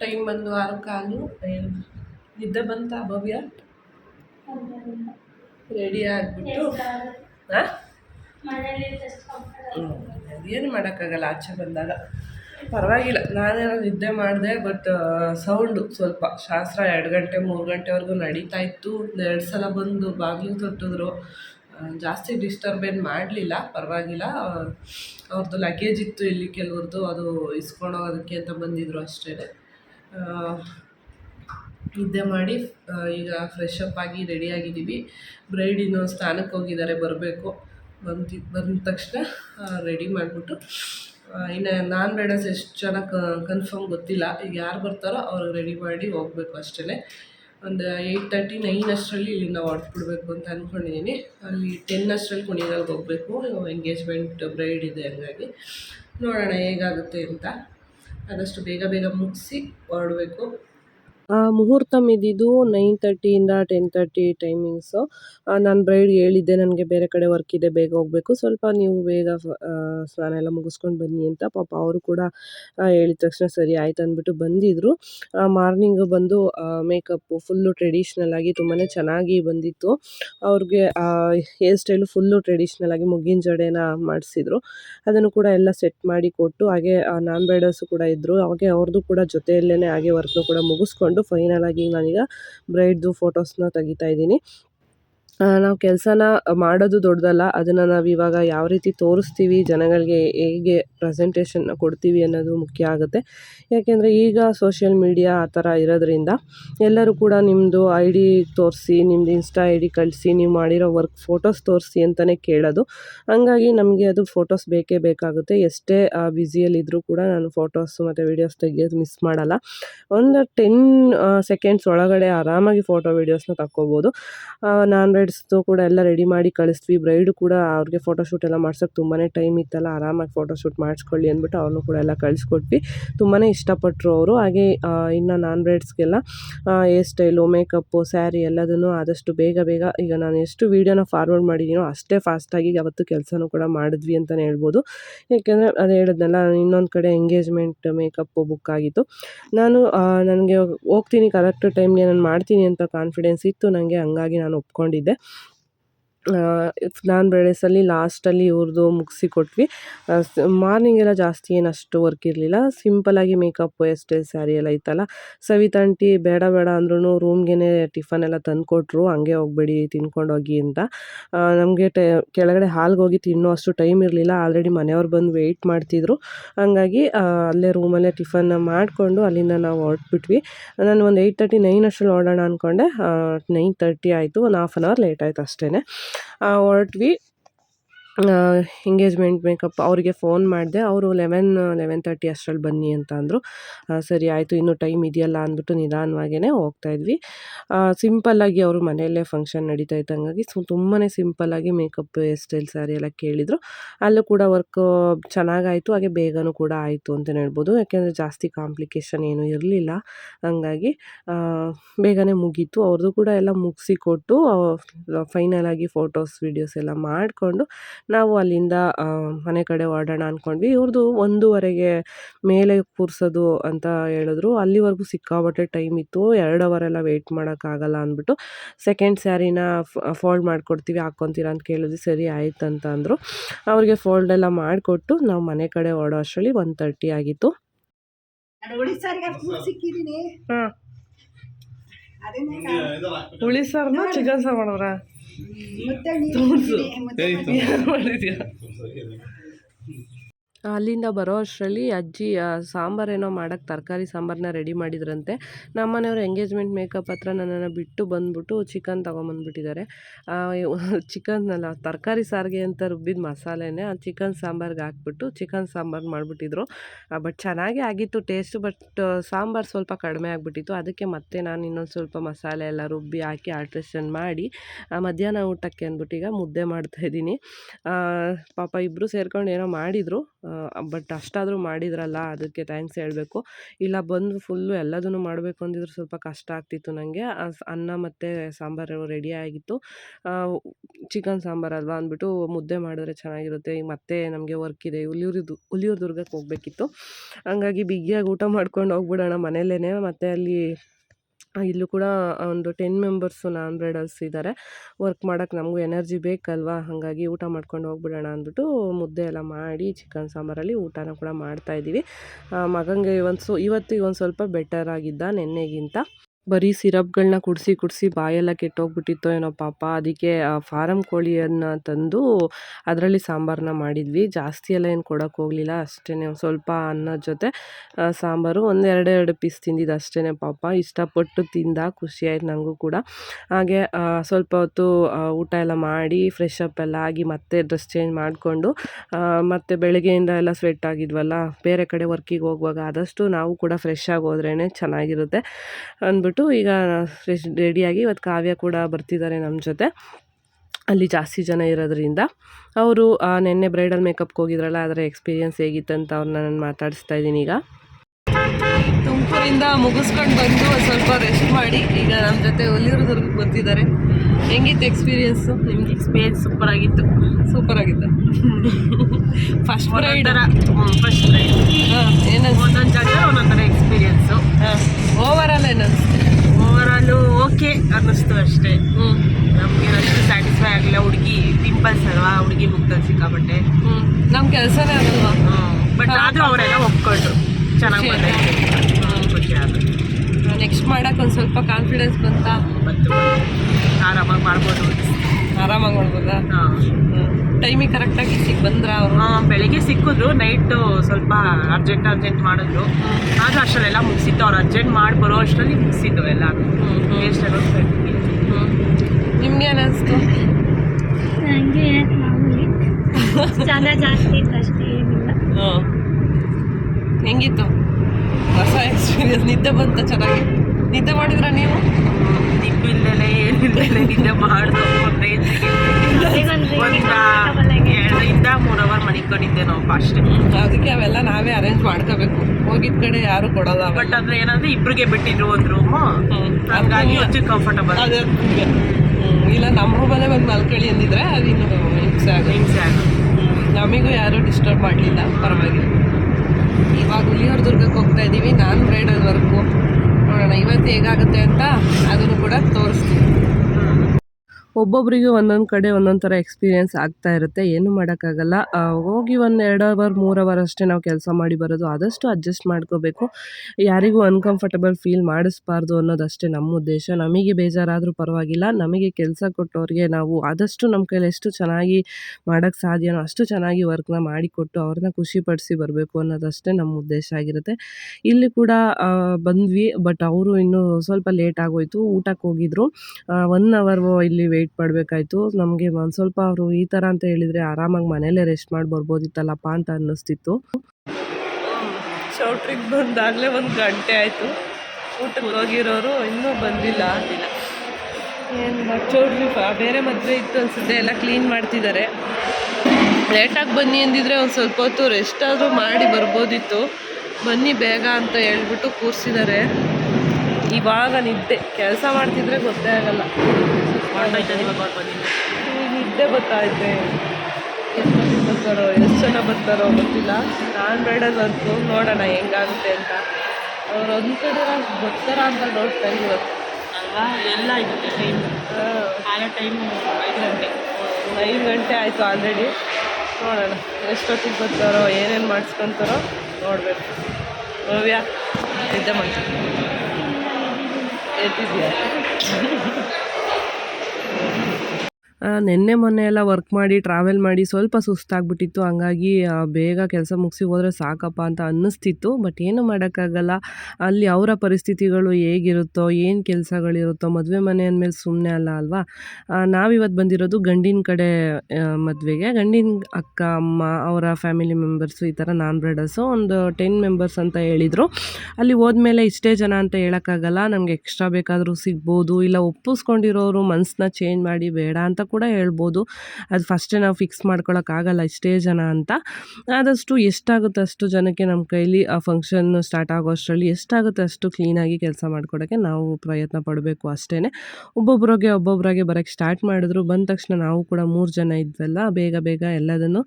Time ಬಂದು ಆರು ಕಾಲು. ನಿದ್ದೆ ಬಂತ ಭವ್ಯ? ರೆಡಿ ಆಗಿಬಿಟ್ಟು. ಏನು ಮಾಡೋಕ್ಕಾಗಲ್ಲ ಆಚೆ ಬಂದಾಗ. ಪರವಾಗಿಲ್ಲ ನಾನೇನೋ ನಿದ್ದೆ ಮಾಡಿದೆ ಬಟ್ ಸೌಂಡು ಸ್ವಲ್ಪ. ಶಾಸ್ತ್ರ ಎರಡು ಗಂಟೆ ಮೂರು ಗಂಟೆವರೆಗೂ ನಡೀತಾ ಇತ್ತು. ಒಂದು ಎರಡು ಸಲ ಬಂದು ಬಾಗಿಲು ತಟ್ಟಿದ್ರು. ಜಾಸ್ತಿ ಡಿಸ್ಟರ್ಬ್ ಏನು ಮಾಡಲಿಲ್ಲ, ಪರವಾಗಿಲ್ಲ. ಅವ್ರದ್ದು ಲಗೇಜ್ ಇತ್ತು ಇಲ್ಲಿ ಕೆಲವ್ರದ್ದು ಅದು ಇಸ್ಕೊಂಡು ಹೋಗೋದಕ್ಕೆ ಅಂತ ಬಂದಿದ್ರು ಅಷ್ಟೇ ನಿದ್ದೆ ಮಾಡಿ ಈಗ ಫ್ರೆಶ್ ಅಪ್ ಆಗಿ ರೆಡಿ ಆಗಿದ್ದೀವಿ. ಬ್ರೈಡ್ ಇನ್ನು ಸ್ನಾನಕ್ಕೆ ಹೋಗಿದ್ದಾರೆ, ಬರಬೇಕು. ಬಂದು, ಬಂದ ತಕ್ಷಣ ರೆಡಿ ಮಾಡಿಬಿಟ್ಟು ಇನ್ನು ನಾನ್ ಬೇಡಸ್ ಎಷ್ಟು ಜನ ಕನ್ಫರ್ಮ್ ಗೊತ್ತಿಲ್ಲ. ಈಗ ಯಾರು ಬರ್ತಾರೋ ಅವ್ರಿಗೆ ರೆಡಿ ಮಾಡಿ ಹೋಗ್ಬೇಕು ಅಷ್ಟೇ ಒಂದು ಏಯ್ಟ್ ತರ್ಟಿ ನೈನ್ ಅಷ್ಟರಲ್ಲಿ ಇಲ್ಲಿಂದ ಹೊರಟ್ಬಿಡ್ಬೇಕು ಅಂತ ಅಂದ್ಕೊಂಡಿದ್ದೀನಿ ಅಲ್ಲಿ ಟೆನ್ ಅಷ್ಟರಲ್ಲಿ ಕುಣಿಗಲ್ಗೆ ಹೋಗಬೇಕು. ಎಂಗೇಜ್ಮೆಂಟ್ ಬ್ರೈಡ್ ಇದೆ ಹಂಗಾಗಿ. ನೋಡೋಣ ಹೇಗಾಗುತ್ತೆ ಅಂತ. ಆದಷ್ಟು ಬೇಗ ಬೇಗ ಮುಗಿಸಿ ಹೊರಡಬೇಕು. ಮುಹೂರ್ತ ಮಿದಿದ್ದು ನೈನ್ ತರ್ಟಿಯಿಂದ ಟೆನ್ ತರ್ಟಿ ಟೈಮಿಂಗ್ಸು ನಾನು ಬ್ರೈಡ್ ಹೇಳಿದ್ದೆ ನನಗೆ ಬೇರೆ ಕಡೆ ವರ್ಕ್ ಇದೆ ಬೇಗ ಹೋಗಬೇಕು. ಸ್ವಲ್ಪ ನೀವು ಬೇಗ ಆ, ಸ್ನಾನ ಎಲ್ಲ ಮುಗಿಸ್ಕೊಂಡು ಬನ್ನಿ ಅಂತ ಪಾಪ ಅವರು ಕೂಡ ಆ, ಹೇಳಿದ ತಕ್ಷಣ ಸರಿ ಆಯ್ತು ಅಂದ್ಬಿಟ್ಟು ಬಂದಿದ್ದರು ಮಾರ್ನಿಂಗ್ ಬಂದು ಮೇಕಪ್ಪು ಫುಲ್ಲು ಟ್ರೆಡಿಷ್ನಲ್ ಆಗಿ ತುಂಬಾ ಚೆನ್ನಾಗಿ ಬಂದಿತ್ತು. ಅವ್ರಿಗೆ ಹೇರ್ ಸ್ಟೈಲು ಫುಲ್ಲು ಟ್ರೆಡಿಷ್ನಲ್ ಆಗಿ ಮುಗ್ಗಿನ ಜಡೆನ ಮಾಡಿಸಿದ್ರು. ಅದನ್ನು ಕೂಡ ಎಲ್ಲ ಸೆಟ್ ಮಾಡಿ ಕೊಟ್ಟು ಹಾಗೆ ನಾನ್ ಬ್ರೈಡರ್ಸು ಕೂಡ ಇದ್ದರು ಹಾಗೆ ಅವ್ರದ್ದು ಕೂಡ ಜೊತೆಯಲ್ಲೇ ಹಾಗೆ ವರ್ಕ್ನು ಕೂಡ ಮುಗಿಸ್ಕೊಂಡು ಫೈನಲ್ ಆಗಿ ನಾನೀಗ ಬ್ರೈಡ್ದು ಫೋಟೋಸ್ನ ತೆಗಿತಾ ಇದ್ದೀನಿ. ನಾವು ಕೆಲಸನ ಮಾಡೋದು ದೊಡ್ಡದಲ್ಲ, ಅದನ್ನು ನಾವು ಇವಾಗ ಯಾವ ರೀತಿ ತೋರಿಸ್ತೀವಿ, ಜನಗಳಿಗೆ ಹೇಗೆ ಪ್ರೆಸೆಂಟೇಷನ್ ಕೊಡ್ತೀವಿ ಅನ್ನೋದು ಮುಖ್ಯ ಆಗುತ್ತೆ. ಯಾಕೆಂದರೆ ಈಗ ಸೋಷಿಯಲ್ ಮೀಡಿಯಾ ಆ ಥರ ಇರೋದ್ರಿಂದ ಎಲ್ಲರೂ ಕೂಡ ನಿಮ್ಮದು ಐ ಡಿ ತೋರಿಸಿ ನಿಮ್ಮದು ಇನ್ಸ್ಟಾ ಐ ಡಿ ಕಳಿಸಿ, ನೀವು ಮಾಡಿರೋ ವರ್ಕ್ ಫೋಟೋಸ್ ತೋರಿಸಿ ಅಂತಲೇ ಕೇಳೋದು. ಹಂಗಾಗಿ ನಮಗೆ ಅದು ಫೋಟೋಸ್ ಬೇಕೇ ಬೇಕಾಗುತ್ತೆ. ಎಷ್ಟೇ ಬ್ಯುಸಿಯಲ್ಲಿದ್ದರೂ ಕೂಡ ನಾನು ಫೋಟೋಸ್ ಮತ್ತು ವೀಡಿಯೋಸ್ ತೆಗಿಯೋದು ಮಿಸ್ ಮಾಡಲ್ಲ. ಒಂದು ಟೆನ್ ಸೆಕೆಂಡ್ಸ್ ಒಳಗಡೆ ಆರಾಮಾಗಿ ಫೋಟೋ ವೀಡಿಯೋಸ್ನ ತಕ್ಕೋಬೋದು. ನಾನ್ ಬ್ರೈಡ್ಸ್ದು ಕೂಡ ಎಲ್ಲ ರೆಡಿ ಮಾಡಿ ಕಳಿಸ್ತೀವಿ ಬ್ರೈಡು ಕೂಡ ಅವ್ರಿಗೆ ಫೋಟೋಶೂಟ್ ಎಲ್ಲ ಮಾಡ್ಸೋಕ್ಕೆ ತುಂಬಾ ಟೈಮ್ ಇತ್ತಲ್ಲ, ಆರಾಮಾಗಿ ಫೋಟೋಶೂಟ್ ಮಾಡಿಸ್ಕೊಳ್ಳಿ ಅಂದ್ಬಿಟ್ಟು ಅವ್ರನ್ನೂ ಕೂಡ ಎಲ್ಲ ಕಳಿಸ್ಕೊಟ್ವಿ. ತುಂಬಾ ಇಷ್ಟಪಟ್ಟರು ಅವರು. ಹಾಗೆ ಇನ್ನು ನಾನ್ ಬ್ರೈಡ್ಸ್ಗೆಲ್ಲ ಹೇರ್ ಸ್ಟೈಲು ಮೇಕಪ್ಪು ಸ್ಯಾರಿ ಎಲ್ಲದನ್ನು ಆದಷ್ಟು ಬೇಗ ಬೇಗ ಈಗ ನಾನು ಎಷ್ಟು ವೀಡಿಯೋನ ಫಾರ್ವರ್ಡ್ ಮಾಡಿದ್ದೀನೋ ಅಷ್ಟೇ ಫಾಸ್ಟಾಗಿ ಅವತ್ತು ಕೆಲಸನೂ ಕೂಡ ಮಾಡಿದ್ವಿ ಅಂತಲೇ ಹೇಳ್ಬೋದು. ಯಾಕೆಂದರೆ ಅದು ಹೇಳಿದ್ನಲ್ಲ, ಇನ್ನೊಂದು ಕಡೆ ಎಂಗೇಜ್ಮೆಂಟ್ ಮೇಕಪ್ಪು ಬುಕ್ ಆಗಿತ್ತು. ನಾನು ನನಗೆ ಹೋಗ್ತೀನಿ ಕರೆಕ್ಟ್ ಟೈಮ್ಗೆ ನಾನು ಮಾಡ್ತೀನಿ ಅಂತ ಕಾನ್ಫಿಡೆನ್ಸ್ ಇತ್ತು. ನನಗೆ ಹಂಗಾಗಿ ನಾನು ಒಪ್ಕೊಂಡಿದ್ದೆ. ಇದೆ ನಾನು ಬ್ರೈಡಲ್ಸಲ್ಲಿ ಲಾಸ್ಟಲ್ಲಿ ಇವ್ರದ್ದು ಮುಗಿಸಿ ಕೊಟ್ವಿ. ಮಾರ್ನಿಂಗ್ ಎಲ್ಲ ಜಾಸ್ತಿ ಏನು ಅಷ್ಟು ವರ್ಕ್ ಇರಲಿಲ್ಲ. ಸಿಂಪಲ್ಲಾಗಿ ಮೇಕಪ್ ಸ್ಟೈಲ್ ಸ್ಯಾರಿ ಎಲ್ಲ ಇತ್ತಲ್ಲ. ಸವಿತಾಂಟಿ ಬೇಡ ಬೇಡ ಅಂದ್ರೂ ರೂಮ್ಗೆ ಟಿಫನ್ ಎಲ್ಲ ತಂದುಕೊಟ್ರು. ಹಂಗೆ ಹೋಗ್ಬೇಡಿ, ತಿನ್ಕೊಂಡು ಹೋಗಿ ಅಂತ. ನಮಗೆ ಟೆ, ಕೆಳಗಡೆ ಹಾಲ್ಗೆ ಹೋಗಿ ತಿನ್ನೋ ಅಷ್ಟು ಟೈಮ್ ಇರಲಿಲ್ಲ. ಆಲ್ರೆಡಿ ಮನೆಯವ್ರು ಬಂದು ವೆಯ್ಟ್ ಮಾಡ್ತಿದ್ರು. ಹಂಗಾಗಿ ಅಲ್ಲೇ ರೂಮಲ್ಲೇ ಟಿಫನ್ ಮಾಡಿಕೊಂಡು ಅಲ್ಲಿಂದ ನಾವು ಹೊರಟ್ಬಿಟ್ವಿ. ನಾನು ಒಂದು ಏಯ್ಟ್ ತರ್ಟಿ ನೈನ್ ಅಷ್ಟರಲ್ಲಿ ಹೊರಡೋಣ ಅಂದ್ಕೊಂಡೆ ನೈನ್ ತರ್ಟಿ ಆಯಿತು. ಒಂದು ಹಾಫ್ ಆನ್ ಅವರ್ ಲೇಟ್ ಆಯಿತು ಅಷ್ಟೇ ಹೊರಟ್ವಿ ಎಂಗೇಜ್ಮೆಂಟ್ ಮೇಕಪ್ ಅವರಿಗೆ ಫೋನ್ ಮಾಡಿದೆ, ಅವರು ಲೆವೆನ್ ಲೆವೆನ್ ತರ್ಟಿ ಅಷ್ಟರಲ್ಲಿ ಬನ್ನಿ ಅಂತ ಅಂದರು. ಸರಿ ಆಯಿತು, ಇನ್ನೂ ಟೈಮ್ ಇದೆಯಲ್ಲ ಅಂದ್ಬಿಟ್ಟು ನಿಧಾನವಾಗೇ ಹೋಗ್ತಾಯಿದ್ವಿ ಸಿಂಪಲ್ಲಾಗಿ ಅವರು ಮನೆಯಲ್ಲೇ ಫಂಕ್ಷನ್ ನಡೀತಾ ಇತ್ತು ಹಂಗಾಗಿ ಸೊ ತುಂಬಾ ಸಿಂಪಲ್ಲಾಗಿ ಮೇಕಪ್ ಹೇರ್ ಸ್ಟೈಲ್ ಸ್ಯಾರಿ ಎಲ್ಲ ಕೇಳಿದರು. ಅಲ್ಲೂ ಕೂಡ ವರ್ಕ್ ಚೆನ್ನಾಗಾಯಿತು, ಹಾಗೆ ಬೇಗನೂ ಕೂಡ ಆಯಿತು ಅಂತಲೇ ಹೇಳ್ಬೋದು. ಯಾಕೆಂದರೆ ಜಾಸ್ತಿ ಕಾಂಪ್ಲಿಕೇಶನ್ ಏನೂ ಇರಲಿಲ್ಲ. ಹಂಗಾಗಿ ಬೇಗನೆ ಮುಗೀತು. ಅವ್ರದ್ದು ಕೂಡ ಎಲ್ಲ ಮುಗಿಸಿ ಕೊಟ್ಟು ಫೈನಲ್ ಆಗಿ ಫೋಟೋಸ್ ವೀಡಿಯೋಸ್ ಎಲ್ಲ ಮಾಡಿಕೊಂಡು ನಾವು ಅಲ್ಲಿಂದ ಮನೆ ಕಡೆ ಹೊರಡೋಣ ಅಂದ್ಕೊಂಡ್ವಿ ಇವ್ರದ್ದು ಒಂದೂವರೆಗೆ ಮೇಲೆ ಕೂರಿಸೋದು ಅಂತ ಹೇಳಿದ್ರು. ಅಲ್ಲಿವರೆಗೂ ಸಿಕ್ಕಾಬಟ್ಟೆ ಟೈಮ್ ಇತ್ತು. ಎರಡು ಅವರ್ ಎಲ್ಲ ವೆಯ್ಟ್ ಮಾಡೋಕ್ಕಾಗಲ್ಲ ಅಂದ್ಬಿಟ್ಟು ಸೆಕೆಂಡ್ ಸ್ಯಾರಿನ ಫೋಲ್ಡ್ ಮಾಡಿಕೊಡ್ತೀವಿ ಹಾಕ್ಕೊತೀರಾ ಅಂತ ಕೇಳಿದ್ವಿ. ಸರಿ ಆಯ್ತು ಅಂತ ಅಂದರು. ಅವ್ರಿಗೆ ಫೋಲ್ಡ್ ಎಲ್ಲ ಮಾಡಿಕೊಟ್ಟು ನಾವು ಮನೆ ಕಡೆ ಹೊರಡೋ ಅಷ್ಟರಲ್ಲಿ ಒನ್ ತರ್ಟಿ ಆಗಿತ್ತು. ಹುಳಿ ಸಾರನ್ನ ಚಿಕನ್ ಸಾರು ಮಾಡೋರ ಮುದ್ದೆ ನೀರು ಕುಡಿತೀನಿ, ಮುದ್ದೆ ಏನು ಮಾಡಿದ್ಯಾ ಅಲ್ಲಿಂದ ಬರೋ ಅಷ್ಟರಲ್ಲಿ ಅಜ್ಜಿ ಸಾಂಬಾರೇನೋ ಮಾಡೋಕ್ಕೆ ತರಕಾರಿ ಸಾಂಬಾರನ್ನ ರೆಡಿ ಮಾಡಿದ್ರಂತೆ. ನಮ್ಮನೆಯವ್ರು ಎಂಗೇಜ್ಮೆಂಟ್ ಮೇಕಪ್ ಹತ್ರ ನನ್ನನ್ನು ಬಿಟ್ಟು ಬಂದುಬಿಟ್ಟು ಚಿಕನ್ ತೊಗೊಂಬಂದ್ಬಿಟ್ಟಿದ್ದಾರೆ. ಚಿಕನ್ ಅಲ್ಲ, ತರಕಾರಿ ಸಾರಿಗೆ ಅಂತ ರುಬ್ಬಿದ ಮಸಾಲೆನೇ ಆ ಚಿಕನ್ ಸಾಂಬಾರ್ಗೆ ಹಾಕ್ಬಿಟ್ಟು ಚಿಕನ್ ಸಾಂಬಾರು ಮಾಡಿಬಿಟ್ಟಿದ್ರು. ಬಟ್ ಚೆನ್ನಾಗೇ ಆಗಿತ್ತು ಟೇಸ್ಟ್ ಬಟ್ ಸಾಂಬಾರು ಸ್ವಲ್ಪ ಕಡಿಮೆ ಆಗಿಬಿಟ್ಟಿತ್ತು. ಅದಕ್ಕೆ ಮತ್ತೆ ನಾನು ಇನ್ನೊಂದು ಸ್ವಲ್ಪ ಮಸಾಲೆ ಎಲ್ಲ ರುಬ್ಬಿ ಹಾಕಿ ಆಲ್ಟ್ರೇಷನ್ ಮಾಡಿ ಮಧ್ಯಾಹ್ನ ಊಟಕ್ಕೆ ಅಂದ್ಬಿಟ್ಟು ಈಗ ಮುದ್ದೆ ಮಾಡ್ತಾಯಿದ್ದೀನಿ ಪಾಪ ಇಬ್ಬರು ಸೇರ್ಕೊಂಡು ಏನೋ ಮಾಡಿದರು. ಬಟ್ ಅಷ್ಟಾದರೂ ಮಾಡಿದ್ರಲ್ಲ, ಅದಕ್ಕೆ ಥ್ಯಾಂಕ್ಸ್ ಹೇಳಬೇಕು. ಇಲ್ಲ, ಬಂದು ಫುಲ್ಲು ಎಲ್ಲದನ್ನು ಮಾಡಬೇಕು ಅಂದಿದ್ರು ಸ್ವಲ್ಪ ಕಷ್ಟ ಆಗ್ತಿತ್ತು ನನಗೆ ಅನ್ನ ಮತ್ತು ಸಾಂಬಾರು ರೆಡಿ ಆಗಿತ್ತು. ಚಿಕನ್ ಸಾಂಬಾರು ಅಲ್ವಾ ಅಂದ್ಬಿಟ್ಟು ಮುದ್ದೆ ಮಾಡಿದ್ರೆ ಚೆನ್ನಾಗಿರುತ್ತೆ. ಈಗ ಮತ್ತೆ ನಮಗೆ ವರ್ಕ್ ಇದೆ. ಹುಲಿಯೂರಿದು ಹುಲಿಯೂರು ದುರ್ಗಕ್ಕೆ ಹೋಗಬೇಕಿತ್ತು. ಹಂಗಾಗಿ ಬಿಗಿಯಾಗಿ ಊಟ ಮಾಡ್ಕೊಂಡು ಹೋಗ್ಬಿಡೋಣ ಮನೆಯಲ್ಲೇ ಮತ್ತು ಅಲ್ಲಿ ಇಲ್ಲೂ ಕೂಡ ಒಂದು ಟೆನ್ ಮೆಂಬರ್ಸು ನಾನ್ ಬ್ರೈಡಲ್ಸ್ ಇದ್ದಾರೆ ವರ್ಕ್ ಮಾಡೋಕ್ಕೆ ನಮಗೂ ಎನರ್ಜಿ ಬೇಕಲ್ವಾ? ಹಾಗಾಗಿ ಊಟ ಮಾಡ್ಕೊಂಡು ಹೋಗ್ಬಿಡೋಣ ಅಂದ್ಬಿಟ್ಟು ಮುದ್ದೆ ಎಲ್ಲ ಮಾಡಿ ಚಿಕನ್ ಸಾಂಬಾರಲ್ಲಿ ಊಟನ ಕೂಡ ಮಾಡ್ತಾಯಿದ್ದೀವಿ ಮಗನಿಗೆ ಒಂದು ಸೊ ಇವತ್ತಿಗೆ ಒಂದು ಸ್ವಲ್ಪ ಬೆಟರ್ ಆಗಿದ್ದ ನಿನ್ನೆಗಿಂತ. ಬರೀ ಸಿರಪ್ಗಳನ್ನ ಕುಡಿಸಿ ಕುಡಿಸಿ ಬಾಯೆಲ್ಲ ಕೆಟ್ಟೋಗ್ಬಿಟ್ಟಿತ್ತೋ ಏನೋ ಪಾಪ. ಅದಕ್ಕೆ ಫಾರಮ್ ಕೋಳಿಯನ್ನು ತಂದು ಅದರಲ್ಲಿ ಸಾಂಬಾರನ್ನ ಮಾಡಿದ್ವಿ. ಜಾಸ್ತಿ ಎಲ್ಲ ಏನು ಕೊಡೋಕೆ ಹೋಗಲಿಲ್ಲ. ಅಷ್ಟೇ ಸ್ವಲ್ಪ ಅನ್ನದ ಜೊತೆ ಸಾಂಬಾರು ಒಂದು ಎರಡೆರಡು ಪೀಸ್ ತಿಂದಿದ್ದು ಅಷ್ಟೇ ಪಾಪ. ಇಷ್ಟಪಟ್ಟು ತಿಂದ, ಖುಷಿ ಆಯ್ತು ನನಗೂ ಕೂಡ. ಹಾಗೆ ಸ್ವಲ್ಪ ಹೊತ್ತು ಊಟ ಎಲ್ಲ ಮಾಡಿ ಫ್ರೆಶ್ ಅಪ್ ಎಲ್ಲ ಆಗಿ ಮತ್ತೆ ಡ್ರೆಸ್ ಚೇಂಜ್ ಮಾಡಿಕೊಂಡು ಮತ್ತು ಬೆಳಗ್ಗೆಯಿಂದ ಎಲ್ಲ ಸ್ವೆಟ್ ಆಗಿದ್ವಲ್ಲ, ಬೇರೆ ಕಡೆ ವರ್ಕಿಗೆ ಹೋಗುವಾಗ ಆದಷ್ಟು ನಾವು ಕೂಡ ಫ್ರೆಶ್ ಆಗಿ ಹೋದ್ರೇ ಚೆನ್ನಾಗಿರುತ್ತೆ. ಅಂದ್ಬಿಟ್ಟು ಈಗ ಫ್ರೆಶ್ ರೆಡಿಯಾಗಿ ಇವತ್ತು ಕಾವ್ಯ ಕೂಡ ಬರ್ತಿದ್ದಾರೆ ನಮ್ಮ ಜೊತೆ. ಅಲ್ಲಿ ಜಾಸ್ತಿ ಜನ ಇರೋದ್ರಿಂದ ಅವರು ನಿನ್ನೆ ಬ್ರೈಡಲ್ ಮೇಕಪ್ಗೆ ಹೋಗಿದ್ರಲ್ಲ, ಅದರ ಎಕ್ಸ್ಪೀರಿಯನ್ಸ್ ಹೇಗಿತ್ತಂತ ಅವ್ರನ್ನ ನಾನು ಮಾತಾಡಿಸ್ತಾ ಇದ್ದೀನಿ ಈಗ. ತುಮಕೂರಿಂದ ಮುಗಿಸ್ಕೊಂಡು ಬಂದು ಸ್ವಲ್ಪ ರೆಸ್ಟ್ ಮಾಡಿ, ಈಗ ನಮ್ಮ ಜೊತೆ ಒಲಿಯೂರ್ದುರ್ಗಕ್ಕೆ ಬರ್ತಿದ್ದಾರೆ. ಹೆಂಗಿತ್ತು ಎಕ್ಸ್ಪೀರಿಯನ್ಸು ನಿಮ್ಗೆ ಎಕ್ಸ್ಪೀರಿಯನ್ಸ್ ಸೂಪರ್ ಆಗಿತ್ತು. ಸೂಪರ್ ಆಗಿತ್ತು. ಫಸ್ಟ್ ಬ್ರೈಡ್ ಫಸ್ಟ್ ಹಾಂ ಏನು ಒಂದೊಂದು ಜಾಗ ಒಂದೊಂದು ಥರ ಎಕ್ಸ್ಪೀರಿಯನ್ಸು ಹಾಂ. ಓವರ್ ಆಲ್ ಏನನ್ನಿಸ್ತು ಓವರ್ ಆಲು ಓಕೆ ಅನ್ನಿಸ್ತು ಅಷ್ಟೇ. ಹ್ಞೂ ನಮಗೆ ಅಷ್ಟು ಸ್ಯಾಟಿಸ್ಫೈ ಆಗಲಿಲ್ಲ. ಹುಡುಗಿ ಪಿಂಪಲ್ಸ್ ಅಲ್ವಾ? ಹುಡುಗಿ ಮುಗ್ದಲ್ಲಿ ಸಿಕ್ಕಾಪಟ್ಟೆ. ಹ್ಞೂ ನಮ್ಮ ಕೆಲಸನೇ ಅದಲ್ವಾ? ಬಟ್ ಆದರೂ ಅವರೆಲ್ಲ ಒಪ್ಕೊಂಡ್ರು. ಚೆನ್ನಾಗಿ ಖುಷಿ ಬಂದೈತೆ ಖುಷಿ ಆಯ್ತು ನೆಕ್ಸ್ಟ್ ಮಾಡಕ್ಕೆ ಒಂದು ಸ್ವಲ್ಪ ಕಾನ್ಫಿಡೆನ್ಸ್ ಬಂತಾ? ಬಂತು ಆರಾಮಾಗಿ ಮಾಡ್ಬೋದು. ಆರಾಮಾಗಿ ಮಾಡ್ಬೋದಾ? ಹಾಂ. ಟೈಮಿಗೆ ಕರೆಕ್ಟಾಗಿ ಸಿಕ್ ಬಂದ್ರ ಅವರು? ಹಾಂ ಬೆಳಿಗ್ಗೆ ಸಿಕ್ಕಿದ್ರು ನೈಟು ಸ್ವಲ್ಪ ಅರ್ಜೆಂಟ್ ಅರ್ಜೆಂಟ್ ಮಾಡಿದ್ರು. ಆದರೂ ಅಷ್ಟರಲ್ಲೆಲ್ಲ ಮುಗಿಸಿತ್ತು. ಅವ್ರು ಅರ್ಜೆಂಟ್ ಮಾಡಿ ಬರೋ ಅಷ್ಟರಲ್ಲಿ ಮುಗಿಸಿದ್ದು ಎಲ್ಲ ಹ್ಞೂ ನಿಮ್ಗೆ ಅನಿಸ್ತು? ನನಗೆ ಜಾಸ್ತಿ ಇತ್ತು ಅಷ್ಟೇ ಏನಿಲ್ಲ. ಹೆಂಗಿತ್ತು? ಹೊಸ ಎಕ್ಸ್ಪೀರಿಯನ್ಸ್ ನಿದ್ದೆ ಬಂತ ಚೆನ್ನಾಗಿ? ನಿದ್ದೆ ಮಾಡಿದ್ರ ನೀವು? ದಿಬ್ಬಿಲ್ದಲೆ ಏನಿಲ್ದಲೆ ನಿದ್ದೆ ಮಾಡ್ದು ಒಂದು ರೇಂಜಿಗೆ ನನಗೊಂದು ಒಂದು ಎರಡರಿಂದ ಮೂರು ಅವರ್ ಮನಿಕೊಂಡಿದ್ದೆ ನಾವು ಫಸ್ಟ್ ಅದಕ್ಕೆ ಅವೆಲ್ಲ ನಾವೇ ಅರೇಂಜ್ ಮಾಡ್ಕೋಬೇಕು. ಹೋಗಿದ ಕಡೆ ಯಾರು ಕೊಡಲ್ಲ ಬಟ್ ಅಂದ್ರೆ ಏನಂದ್ರೆ ಇಬ್ರಿಗೆ ಬಿಟ್ಟಿದ್ರು ಒಂದು ರೂಮು ಹಂಗಾಗಿ ಹೆಚ್ಚು ಕಂಫರ್ಟಬಲ್ ಅದೇ ಇಲ್ಲ ನಮ್ಮ ರೂಮಲ್ಲೇ ಬಂದು ಮಲ್ಕೊಳ್ಳಿ ಅಂದಿದ್ರೆ ಅದು ಇನ್ನು ಹಿಂಸೆ ಆಗ ಹಿಂಸೆ ಆಗ ನಮಗೂ ಯಾರೂ ಡಿಸ್ಟರ್ಬ್ ಮಾಡಲಿಲ್ಲ ಪರವಾಗಿಲ್ಲ. ಇವಾಗ ಹುಲಿಯೂರು ದುರ್ಗಕ್ಕೆ ಹೋಗ್ತಾ ಇದ್ದೀವಿ ನಾನು ಬ್ರೈಡಲ್ ವರ್ಕು ನೋಡೋಣ, ಇವತ್ತು ಹೇಗಾಗುತ್ತೆ ಅಂತ ಅದನ್ನು ಕೂಡ ತೋರಿಸ್ತೀನಿ. ಒಬ್ಬೊಬ್ಬರಿಗೆ ಒಂದೊಂದು ಕಡೆ ಒಂದೊಂದು ಥರ ಎಕ್ಸ್ಪೀರಿಯೆನ್ಸ್ ಆಗ್ತಾ ಇರುತ್ತೆ. ಏನು ಮಾಡೋಕ್ಕಾಗಲ್ಲ. ಹೋಗಿ ಒಂದು ಎರಡು ಅವರ್, ಮೂರು ಅವರ್ ಅಷ್ಟೇ ನಾವು ಕೆಲಸ ಮಾಡಿ ಬರೋದು. ಆದಷ್ಟು ಅಡ್ಜಸ್ಟ್ ಮಾಡ್ಕೋಬೇಕು. ಯಾರಿಗೂ ಅನ್ಕಂಫರ್ಟಬಲ್ ಫೀಲ್ ಮಾಡಿಸ್ಬಾರ್ದು ಅನ್ನೋದಷ್ಟೇ ನಮ್ಮ ಉದ್ದೇಶ. ನಮಗೆ ಬೇಜಾರಾದರೂ ಪರವಾಗಿಲ್ಲ. ನಮಗೆ ಕೆಲಸ ಕೊಟ್ಟವ್ರಿಗೆ ನಾವು ಆದಷ್ಟು ನಮ್ಮ ಕೈಲಿ ಎಷ್ಟು ಚೆನ್ನಾಗಿ ಮಾಡೋಕ್ಕೆ ಸಾಧ್ಯನೋ ಅಷ್ಟು ಚೆನ್ನಾಗಿ ವರ್ಕ್ನ ಮಾಡಿಕೊಟ್ಟು ಅವ್ರನ್ನ ಖುಷಿಪಡಿಸಿ ಬರಬೇಕು ಅನ್ನೋದಷ್ಟೇ ನಮ್ಮ ಉದ್ದೇಶ ಆಗಿರುತ್ತೆ. ಇಲ್ಲಿ ಕೂಡ ಬಂದ್ವಿ. ಬಟ್ ಅವರು ಇನ್ನೂ ಸ್ವಲ್ಪ ಲೇಟ್ ಆಗೋಯ್ತು. ಊಟಕ್ಕೆ ಹೋಗಿದ್ರು. ಒನ್ ಅವರ್ ಇಲ್ಲಿ ವೆಯ್ಟ್ ಮಾಡಬೇಕಾಯ್ತು. ನಮಗೆ ಒಂದು ಸ್ವಲ್ಪ ಅವರು ಈ ಥರ ಅಂತ ಹೇಳಿದರೆ ಆರಾಮಾಗಿ ಮನೇಲೇ ರೆಸ್ಟ್ ಮಾಡಿ ಬರ್ಬೋದಿತ್ತಲ್ಲಪ್ಪ ಅಂತ ಅನ್ನಿಸ್ತಿತ್ತು. ಚೌಟ್ರಿಗೆ ಬಂದಾಗಲೇ ಒಂದು ಗಂಟೆ ಆಯಿತು. ಊಟಕ್ಕೆ ಹೋಗಿರೋರು ಇನ್ನೂ ಬಂದಿಲ್ಲ. ಏನು ಚೌಟ್ರಿ ಬೇರೆ ಮದುವೆ ಇತ್ತು ಅನಿಸುತ್ತೆ, ಎಲ್ಲ ಕ್ಲೀನ್ ಮಾಡ್ತಿದ್ದಾರೆ ಲೇಟಾಗಿ ಬನ್ನಿ ಅಂದಿದ್ರೆ ಒಂದು ಸ್ವಲ್ಪ ಹೊತ್ತು ರೆಸ್ಟ್ ಆದರೂ ಮಾಡಿ ಬರ್ಬೋದಿತ್ತು. ಬನ್ನಿ ಬೇಗ ಅಂತ ಹೇಳ್ಬಿಟ್ಟು ಕೂರಿಸಿದ್ದಾರೆ ಇವಾಗ ನಿದ್ದೆ. ಕೆಲಸ ಮಾಡ್ತಿದ್ರೆ ಗೊತ್ತೇ ಆಗಲ್ಲ. ನಿದ್ದೆ ಬರ್ತಾಯಿದ್ದೆ ಎಷ್ಟು ಬರ್ತಾರೋ ಎಷ್ಟು ಜನ ಬರ್ತಾರೋ ಗೊತ್ತಿಲ್ಲ. ನಾನು ಬೇಡದ ಅಂತೂ ನೋಡೋಣ ಹೆಂಗಾಗುತ್ತೆ ಅಂತ. ಅವ್ರು ಒಂದು ಕಡೆ ಬರ್ತಾರ ಅಂತ ನೋಡ್ತಾ ಇದ್ರು ಅಲ್ವಾ? ಎಲ್ಲ ಇರುತ್ತೆ ಟೈಮ್ ಆಗ ಟೈಮು ಐದು ಗಂಟೆ. ಐದು ಗಂಟೆ ಆಯಿತು ಆಲ್ರೆಡಿ ನೋಡೋಣ ಎಷ್ಟೊತ್ತಿಗೆ ಬರ್ತಾರೋ ಏನೇನು ಮಾಡಿಸ್ಕೊತಾರೋ ನೋಡಬೇಕು. ನೋವ್ಯಾ ನಿದ್ದೆ ಮಾಡ್ತೀನಿ ಎದ್ದಿದ್ಯಾ ನಿನ್ನೆ ಮೊನ್ನೆ ಎಲ್ಲ ವರ್ಕ್ ಮಾಡಿ ಟ್ರಾವೆಲ್ ಮಾಡಿ ಸ್ವಲ್ಪ ಸುಸ್ತಾಗ್ಬಿಟ್ಟಿತ್ತು. ಹಂಗಾಗಿ ಬೇಗ ಕೆಲಸ ಮುಗಿಸಿ ಹೋದರೆ ಸಾಕಪ್ಪ ಅಂತ ಅನ್ನಿಸ್ತಿತ್ತು. ಬಟ್ ಏನು ಮಾಡೋಕ್ಕಾಗಲ್ಲ. ಅಲ್ಲಿ ಅವರ ಪರಿಸ್ಥಿತಿಗಳು ಹೇಗಿರುತ್ತೋ, ಏನು ಕೆಲಸಗಳಿರುತ್ತೋ, ಮದುವೆ ಮನೆ ಅಂದಮೇಲೆ ಸುಮ್ಮನೆ ಅಲ್ಲ ಅಲ್ವಾ? ನಾವಿವತ್ತು ಬಂದಿರೋದು ಗಂಡಿನ ಕಡೆ ಮದುವೆಗೆ. ಗಂಡಿನ ಅಕ್ಕ, ಅಮ್ಮ, ಅವರ ಫ್ಯಾಮಿಲಿ ಮೆಂಬರ್ಸು ಈ ಥರ ನಾನ್ ಬ್ರಡರ್ಸು ಒಂದು ಟೆನ್ ಮೆಂಬರ್ಸ್ ಅಂತ ಹೇಳಿದರು. ಅಲ್ಲಿ ಹೋದ್ಮೇಲೆ ಇಷ್ಟೇ ಜನ ಅಂತ ಹೇಳೋಕ್ಕಾಗಲ್ಲ. ನಮಗೆ ಎಕ್ಸ್ಟ್ರಾ ಬೇಕಾದರೂ ಸಿಗ್ಬೋದು. ಇಲ್ಲ ಒಪ್ಪಿಸ್ಕೊಂಡಿರೋರು ಮನಸ್ಸನ್ನ ಚೇಂಜ್ ಮಾಡಿ ಬೇಡ ಅಂತ ಕೂಡ ಹೇಳ್ಬೋದು. ಅದು ಫಸ್ಟೇ ನಾವು ಫಿಕ್ಸ್ ಮಾಡ್ಕೊಳಕ್ಕಾಗಲ್ಲ ಇಷ್ಟೇ ಜನ ಅಂತ. ಆದಷ್ಟು ಎಷ್ಟಾಗುತ್ತೆ ಅಷ್ಟು ಜನಕ್ಕೆ ನಮ್ಮ ಕೈಲಿ ಆ ಫಂಕ್ಷನ್ ಸ್ಟಾರ್ಟ್ ಆಗೋ ಅಷ್ಟರಲ್ಲಿ ಎಷ್ಟಾಗುತ್ತೆ ಅಷ್ಟು ಕ್ಲೀನಾಗಿ ಕೆಲಸ ಮಾಡ್ಕೊಡೋಕ್ಕೆ ನಾವು ಪ್ರಯತ್ನ ಪಡಬೇಕು ಅಷ್ಟೇ ಒಬ್ಬೊಬ್ರಿಗೆ ಒಬ್ಬೊಬ್ಬರಾಗೆ ಬರೋಕ್ಕೆ ಸ್ಟಾರ್ಟ್ ಮಾಡಿದ್ರು ಬಂದ ತಕ್ಷಣ ನಾವು ಕೂಡ ಮೂರು ಜನ ಇದ್ವಲ್ಲ, ಬೇಗ ಬೇಗ ಎಲ್ಲದನ್ನು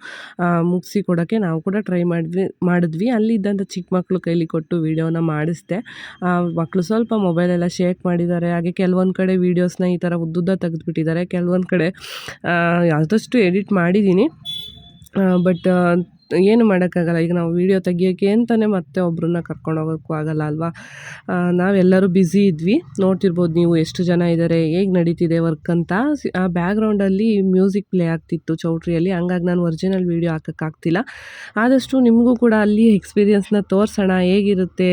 ಮುಗಿಸಿ ಕೊಡೋಕ್ಕೆ ನಾವು ಕೂಡ ಟ್ರೈ ಮಾಡಿದ್ವಿ ಮಾಡಿದ್ವಿ. ಅಲ್ಲಿದ್ದಂಥ ಚಿಕ್ಕ ಮಕ್ಕಳು ಕೈಲಿ ಕೊಟ್ಟು ವೀಡಿಯೋನ ಮಾಡಿಸ್ದೆ. ಮಕ್ಕಳು ಸ್ವಲ್ಪ ಮೊಬೈಲೆಲ್ಲ ಶೇಕ್ ಮಾಡಿದ್ದಾರೆ. ಹಾಗೆ ಕೆಲವೊಂದು ಕಡೆ ವೀಡಿಯೋಸ್ನ ಈ ಥರ ಉದ್ದುದ್ದ ತೆಗೆದುಬಿಟ್ಟಿದ್ದಾರೆ. ಕೆಲವೊಂದು ಕಡೆ ಆದಷ್ಟು ಎಡಿಟ್ ಮಾಡಿದ್ದೀನಿ. ಬಟ್ ಏನು ಮಾಡೋಕ್ಕಾಗಲ್ಲ. ಈಗ ನಾವು ವೀಡಿಯೋ ತೆಗಿಯೋಕ್ಕೆ ಅಂತಲೇ ಮತ್ತೆ ಒಬ್ಬರನ್ನ ಕರ್ಕೊಂಡು ಹೋಗೋಕ್ಕೂ ಆಗಲ್ಲ ಅಲ್ವಾ? ನಾವೆಲ್ಲರೂ ಬ್ಯುಸಿ ಇದ್ವಿ. ನೋಡ್ತಿರ್ಬೋದು ನೀವು ಎಷ್ಟು ಜನ ಇದ್ದಾರೆ ಹೇಗೆ ನಡೀತಿದೆ ವರ್ಕ್ ಅಂತ. ಆ ಬ್ಯಾಗ್ರೌಂಡಲ್ಲಿ ಮ್ಯೂಸಿಕ್ ಪ್ಲೇ ಆಗ್ತಿತ್ತು ಚೌಟ್ರಿಯಲ್ಲಿ. ಹಂಗಾಗಿ ನಾನು ಒರಿಜಿನಲ್ ವೀಡಿಯೋ ಹಾಕೋಕ್ಕಾಗ್ತಿಲ್ಲ. ಆದಷ್ಟು ನಿಮಗೂ ಕೂಡ ಅಲ್ಲಿ ಎಕ್ಸ್ಪೀರಿಯನ್ಸ್ನ ತೋರಿಸೋಣ, ಹೇಗಿರುತ್ತೆ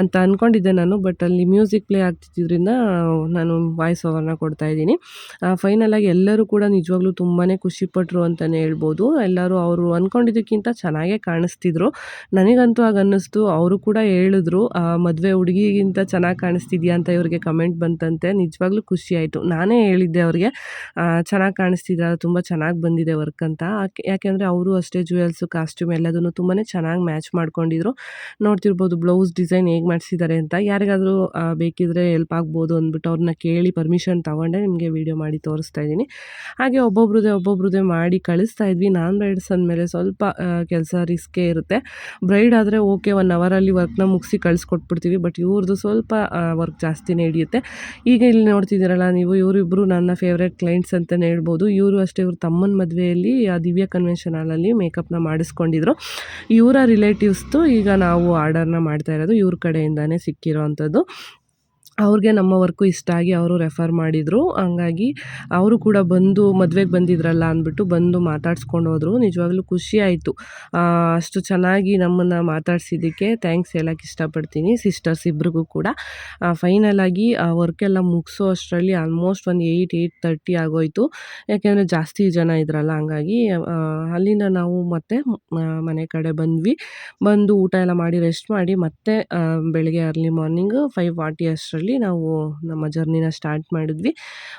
ಅಂತ ಅಂದ್ಕೊಂಡಿದ್ದೆ ನಾನು. ಬಟ್ ಅಲ್ಲಿ ಮ್ಯೂಸಿಕ್ ಪ್ಲೇ ಆಗ್ತಿದ್ದರಿಂದ ನಾನು ವಾಯ್ಸ್ ಓವರ್ನ ಕೊಡ್ತಾ ಇದ್ದೀನಿ. ಫೈನಲಾಗಿ ಎಲ್ಲರೂ ಕೂಡ ನಿಜವಾಗ್ಲೂ ತುಂಬಾ ಖುಷಿಪಟ್ಟರು ಅಂತಲೇ ಹೇಳ್ಬೋದು. ಎಲ್ಲರೂ ಅವರು ಅಂದ್ಕೊಂಡಿದ್ದಕ್ಕಿಂತ ಚೆನ್ನಾಗೇ ಕಾಣಿಸ್ತಿದ್ರು. ನನಗಂತೂ ಆಗ ಅನ್ನಿಸ್ತು ಅವರು ಕೂಡ ಹೇಳಿದ್ರು ಮದುವೆ ಹುಡುಗಿಗಿಂತ ಚೆನ್ನಾಗಿ ಕಾಣಿಸ್ತಿದ್ಯಾ ಅಂತ ಇವ್ರಿಗೆ ಕಮೆಂಟ್ ಬಂತಂತೆ. ನಿಜವಾಗ್ಲೂ ಖುಷಿ ಆಯಿತು. ನಾನೇ ಹೇಳಿದ್ದೆ ಅವ್ರಿಗೆ ಚೆನ್ನಾಗಿ ಕಾಣಿಸ್ತಿದ್ದ ತುಂಬ ಚೆನ್ನಾಗಿ ಬಂದಿದೆ ವರ್ಕ್ ಅಂತ. ಯಾಕೆ- ಯಾಕೆಂದರೆ ಅವರು ಅಷ್ಟೇ ಜ್ಯುವೆಲ್ಸು ಕಾಸ್ಟ್ಯೂಮ್ ಎಲ್ಲದನ್ನು ತುಂಬಾ ಚೆನ್ನಾಗಿ ಮ್ಯಾಚ್ ಮಾಡ್ಕೊಂಡಿದ್ರು. ನೋಡ್ತಿರ್ಬೋದು ಬ್ಲೌಸ್ ಡಿಸೈನ್ ಹೇಗೆ ಮಾಡಿಸಿದ್ದಾರೆ ಅಂತ. ಯಾರಿಗಾದರೂ ಬೇಕಿದ್ರೆ ಹೆಲ್ಪ್ ಆಗ್ಬೋದು ಅಂದ್ಬಿಟ್ಟು ಅವ್ರನ್ನ ಕೇಳಿ ಪರ್ಮಿಷನ್ ತೊಗೊಂಡೆ ನಿಮಗೆ ವೀಡಿಯೋ ಮಾಡಿ ತೋರಿಸ್ತಾ ಇದ್ದೀನಿ. ಹಾಗೆ ಒಬ್ಬೊಬ್ರದೇ ಒಬ್ಬೊಬ್ರದೇ ಮಾಡಿ ಕಳಿಸ್ತಾ ಇದ್ವಿ. ನಾನ್ ಬ್ರೈಡ್ಸ್ ಅಂದಮೇಲೆ ಸ್ವಲ್ಪ ಕೆಲಸ ರಿಸ್ಕೇ ಇರುತ್ತೆ. ಬ್ರೈಡ್ ಆದರೆ ಓಕೆ, ಒನ್ ಅವರಲ್ಲಿ ವರ್ಕ್ನ ಮುಗಿಸಿ ಕಳಿಸ್ಕೊಟ್ಬಿಡ್ತೀವಿ, ಬಟ್ ಇವ್ರದ್ದು ಸ್ವಲ್ಪ ವರ್ಕ್ ಜಾಸ್ತಿನೇ ಹಿಡಿಯುತ್ತೆ. ಈಗ ಇಲ್ಲಿ ನೋಡ್ತಿದ್ದೀರಲ್ಲ, ನೀವು ಇವರಿಬ್ಬರು ನನ್ನ ಫೇವ್ರೆಟ್ ಕ್ಲೈಂಟ್ಸ್ ಅಂತಲೇ ಹೇಳ್ಬೋದು. ಇವರು ಅಷ್ಟೇ, ಇವ್ರ ತಮ್ಮನ ಮದುವೆಯಲ್ಲಿ ಆ ದಿವ್ಯ ಕನ್ವೆನ್ಷನ್ ಹಾಲಲ್ಲಿ ಮೇಕಪ್ನ ಮಾಡಿಸ್ಕೊಂಡಿದ್ರು. ಇವರ ರಿಲೇಟಿವ್ಸ್ದು ಈಗ ನಾವು ಆರ್ಡರ್ನ ಮಾಡ್ತಾ ಇರೋದು ಇವ್ರ ಕಡೆಯಿಂದನೇ ಸಿಕ್ಕಿರೋ ಅಂಥದ್ದು ಅವ್ರಿಗೆ ನಮ್ಮ ವರ್ಕು ಇಷ್ಟ ಆಗಿ ಅವರು ರೆಫರ್ ಮಾಡಿದರು. ಹಂಗಾಗಿ ಅವರು ಕೂಡ ಬಂದು ಮದುವೆಗೆ ಬಂದಿದ್ರಲ್ಲ ಅಂದ್ಬಿಟ್ಟು ಬಂದು ಮಾತಾಡ್ಸ್ಕೊಂಡು ಹೋದರು. ನಿಜವಾಗ್ಲೂ ಖುಷಿ ಆಯಿತು. ಅಷ್ಟು ಚೆನ್ನಾಗಿ ನಮ್ಮನ್ನು ಮಾತಾಡ್ಸಿದ್ದಕ್ಕೆ ಥ್ಯಾಂಕ್ಸ್ ಹೇಳಕ್ಕೆ ಇಷ್ಟಪಡ್ತೀನಿ ಸಿಸ್ಟರ್ಸ್ ಇಬ್ರಿಗೂ ಕೂಡ. ಫೈನಲ್ ಆಗಿ ಆ, ವರ್ಕೆಲ್ಲ ಮುಗಿಸೋ ಅಷ್ಟರಲ್ಲಿ ಆಲ್ಮೋಸ್ಟ್ ಒಂದು ಏಯ್ಟ್ ಏಯ್ಟ್ ತರ್ಟಿ ಆಗೋಯಿತು. ಯಾಕೆಂದರೆ ಜಾಸ್ತಿ ಜನ ಇದ್ರಲ್ಲ, ಹಂಗಾಗಿ ಅಲ್ಲಿಂದ ನಾವು ಮತ್ತೆ ಮನೆ ಕಡೆ ಬಂದ್ವಿ. ಬಂದು ಊಟ ಎಲ್ಲ ಮಾಡಿ, ರೆಸ್ಟ್ ಮಾಡಿ ಮತ್ತೆ ಬೆಳಗ್ಗೆ ಅರ್ಲಿ ಮಾರ್ನಿಂಗ್ ಫೈವ್ ಫಾರ್ಟಿ ಅಷ್ಟರಲ್ಲಿ ನಾವು ನಮ್ಮ ಜರ್ನಿನ ಸ್ಟಾರ್ಟ್ ಮಾಡಿದ್ವಿ.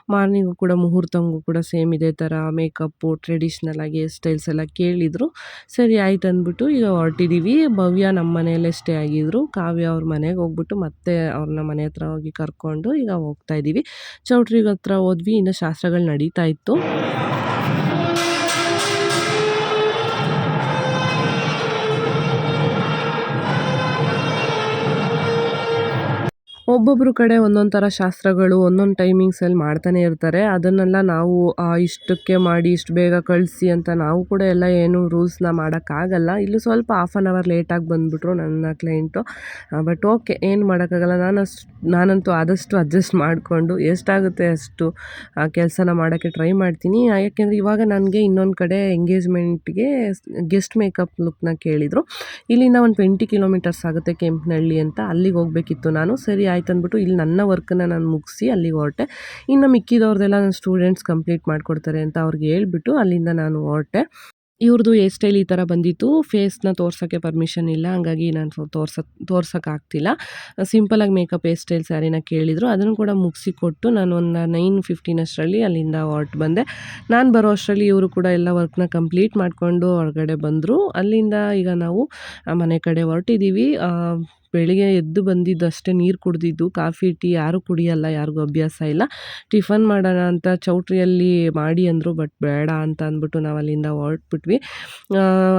ಮಾರ್ನಿಂಗು ಕೂಡ ಮುಹೂರ್ತಂಗೂ ಕೂಡ ಸೇಮ್ ಇದೇ ಥರ ಮೇಕಪ್ಪು ಟ್ರೆಡಿಷ್ನಲ್ ಆಗಿ ಸ್ಟೈಲ್ಸ್ ಎಲ್ಲ ಕೇಳಿದರು. ಸರಿ ಆಯ್ತು ಅಂದ್ಬಿಟ್ಟು ಈಗ ಹೊರಟಿದ್ದೀವಿ ಭವ್ಯ ನಮ್ಮ ಮನೆಯಲ್ಲೇ ಸ್ಟೇ ಆಗಿದ್ರು. ಕಾವ್ಯ ಅವ್ರ ಮನೆಗೆ ಹೋಗ್ಬಿಟ್ಟು ಮತ್ತೆ ಅವ್ರನ್ನ ಮನೆ ಹತ್ರ ಹೋಗಿ ಕರ್ಕೊಂಡು ಈಗ ಹೋಗ್ತಾ ಇದ್ದೀವಿ ಚೌಟ್ರಿಗೆ ಹತ್ರ ಹೋದ್ವಿ. ಇನ್ನು ಶಾಸ್ತ್ರಗಳು ನಡೀತಾ ಇತ್ತು. ಒಬ್ಬೊಬ್ಬರು ಕಡೆ ಒಂದೊಂದು ಥರ ಶಾಸ್ತ್ರಗಳು, ಒಂದೊಂದು ಟೈಮಿಂಗ್ಸಲ್ಲಿ ಮಾಡ್ತಾನೆ ಇರ್ತಾರೆ. ಅದನ್ನೆಲ್ಲ ನಾವು ಇಷ್ಟಕ್ಕೆ ಮಾಡಿ, ಇಷ್ಟು ಬೇಗ ಕಳಿಸಿ ಅಂತ ನಾವು ಕೂಡ ಎಲ್ಲ ಏನು ರೂಲ್ಸ್ನ ಮಾಡೋಕ್ಕಾಗಲ್ಲ ಇಲ್ಲಿ ಸ್ವಲ್ಪ ಹಾಫ್ ಆನ್ ಅವರ್ ಲೇಟಾಗಿ ಬಂದುಬಿಟ್ರು ನನ್ನ ಕ್ಲೈಂಟು ಬಟ್ ಓಕೆ ಏನು ಮಾಡೋಕ್ಕಾಗಲ್ಲ ನಾನು ಅಷ್ಟು ನಾನಂತೂ ಆದಷ್ಟು ಅಡ್ಜಸ್ಟ್ ಮಾಡಿಕೊಂಡು ಎಷ್ಟಾಗುತ್ತೆ ಅಷ್ಟು ಕೆಲಸನ ಮಾಡೋಕ್ಕೆ ಟ್ರೈ ಮಾಡ್ತೀನಿ. ಯಾಕೆಂದರೆ ಇವಾಗ ನನಗೆ ಇನ್ನೊಂದು ಕಡೆ ಎಂಗೇಜ್ಮೆಂಟ್ಗೆ ಗೆಸ್ಟ್ ಮೇಕಪ್ ಲುಕ್ನ ಕೇಳಿದರು. ಇಲ್ಲಿಂದ ಒಂದು ಟ್ವೆಂಟಿ ಕಿಲೋಮೀಟರ್ಸ್ ಆಗುತ್ತೆ ಕೆಂಪನಹಳ್ಳಿ ಅಂತ. ಅಲ್ಲಿಗೆ ಹೋಗಬೇಕಿತ್ತು ನಾನು. ಸರಿ ಆಯ್ತು ಅಂದ್ಬಿಟ್ಟು ಇಲ್ಲಿ ನನ್ನ ವರ್ಕನ್ನ ನಾನು ಮುಗಿಸಿ ಅಲ್ಲಿಗೆ ಹೊರಟೆ. ಇನ್ನು ಮಿಕ್ಕಿದವ್ರದ್ದೆಲ್ಲ ನನ್ನ ಸ್ಟೂಡೆಂಟ್ಸ್ ಕಂಪ್ಲೀಟ್ ಮಾಡಿಕೊಡ್ತಾರೆ ಅಂತ ಅವ್ರಿಗೆ ಹೇಳ್ಬಿಟ್ಟು ಅಲ್ಲಿಂದ ನಾನು ಹೊರಟೆ. ಇವ್ರದ್ದು ಹೇರ್ ಸ್ಟೈಲ್ ಈ ಥರ ಬಂದಿತ್ತು. ಫೇಸ್ನ ತೋರ್ಸೋಕ್ಕೆ ಪರ್ಮಿಷನ್ ಇಲ್ಲ. ಹಾಗಾಗಿ ನಾನು ತೋರ್ಸ ತೋರ್ಸೋಕ್ಕಾಗ್ತಿಲ್ಲ ಸಿಂಪಲಾಗಿ ಮೇಕಪ್ ಹೇರ್ ಸ್ಟೈಲ್ ಸ್ಯಾರಿನ ಕೇಳಿದರು. ಅದನ್ನು ಕೂಡ ಮುಗಿಸಿಕೊಟ್ಟು ನಾನು ಒಂದು ನೈನ್ ಫಿಫ್ಟೀನ್ ಅಷ್ಟರಲ್ಲಿ ಅಲ್ಲಿಂದ ಹೊರಟು ಬಂದೆ. ನಾನು ಬರೋ ಅಷ್ಟರಲ್ಲಿ ಇವರು ಕೂಡ ಎಲ್ಲ ವರ್ಕ್ನ ಕಂಪ್ಲೀಟ್ ಮಾಡಿಕೊಂಡು ಹೊರಗಡೆ ಬಂದರು. ಅಲ್ಲಿಂದ ಈಗ ನಾವು ಮನೆ ಕಡೆ ಹೊರಟಿದ್ದೀವಿ ಬೆಳಿಗ್ಗೆ ಎದ್ದು ಬಂದಿದ್ದು ಅಷ್ಟೇ, ನೀರು ಕುಡಿದಿದ್ದು, ಕಾಫಿ, ಟೀ ಯಾರೂ ಕುಡಿಯಲ್ಲ, ಯಾರಿಗೂ ಅಭ್ಯಾಸ ಇಲ್ಲ. ಟಿಫನ್ ಮಾಡೋಣ ಅಂತ ಚೌಟ್ರಿಯಲ್ಲಿ ಮಾಡಿ ಅಂದರು, ಬಟ್ ಬೇಡ ಅಂತ ಅಂದ್ಬಿಟ್ಟು ನಾವು ಅಲ್ಲಿಂದ ಹೊರಟ್ಬಿಟ್ವಿ.